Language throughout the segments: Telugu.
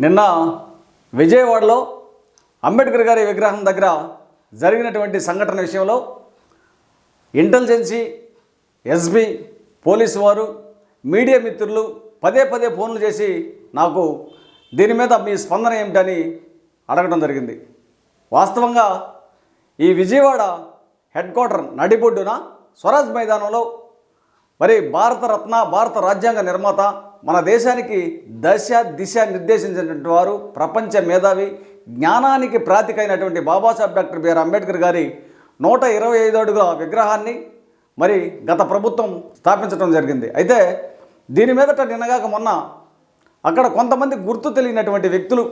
నిన్న విజయవాడలో అంబేద్కర్ గారి విగ్రహం దగ్గర జరిగినటువంటి సంఘటన విషయంలో ఇంటెలిజెన్సీ ఎస్బీ పోలీసు వారు మీడియా మిత్రులు పదే పదే ఫోన్లు చేసి నాకు దీని మీద మీ స్పందన ఏమిటని అడగడం జరిగింది. వాస్తవంగా ఈ విజయవాడ హెడ్ క్వార్టర్ నడిబొడ్డున స్వరాజ్ మైదానంలో మరి భారతరత్న భారత రాజ్యాంగ నిర్మాత మన దేశానికి దశ దిశ నిర్దేశించినటువంటి వారు ప్రపంచ మేధావి జ్ఞానానికి ప్రాతికైనటువంటి బాబాసాహెబ్ డాక్టర్ బిఆర్ అంబేద్కర్ గారి నూట ఇరవై ఐదు అడుగుల విగ్రహాన్ని మరి గత ప్రభుత్వం స్థాపించడం జరిగింది. అయితే దీని మీదట నిన్నగాక మొన్న అక్కడ కొంతమంది గుర్తు తెలియనటువంటి వ్యక్తులు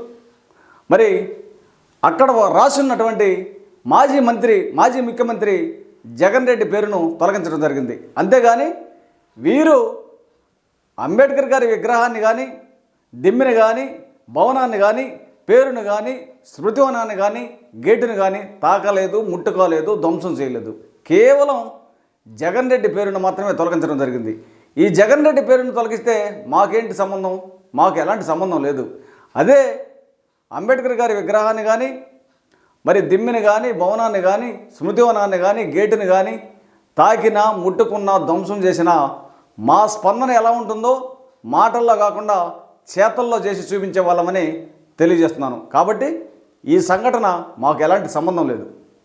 మరి అక్కడ రాసున్నటువంటి మాజీ మంత్రి మాజీ ముఖ్యమంత్రి జగన్ రెడ్డి పేరును తొలగించడం జరిగింది. అంతేగాని వీరు అంబేద్కర్ గారి విగ్రహాన్ని కానీ దిమ్మిని కానీ భవనాన్ని కానీ పేరును కానీ స్మృతివనాన్ని కానీ గేటును కానీ తాకలేదు ముట్టుకోలేదు ధ్వంసం చేయలేదు. కేవలం జగన్ రెడ్డి పేరును మాత్రమే తొలగించడం జరిగింది. ఈ జగన్ రెడ్డి పేరును తొలగిస్తే మాకేంటి సంబంధం? మాకు ఎలాంటి సంబంధం లేదు. అదే అంబేద్కర్ గారి విగ్రహాన్ని కానీ మరి దిమ్మిని కానీ భవనాన్ని కానీ స్మృతివనాన్ని కానీ గేటుని కానీ తాకినా ముట్టుకున్నా ధ్వంసం చేసినా మా స్పందన ఎలా ఉంటుందో మాటల్లో కాకుండా చేతల్లో చేసి చూపించే వాళ్ళమని తెలియజేస్తున్నాను. కాబట్టి ఈ సంఘటన మాకు ఎలాంటి సంబంధం లేదు.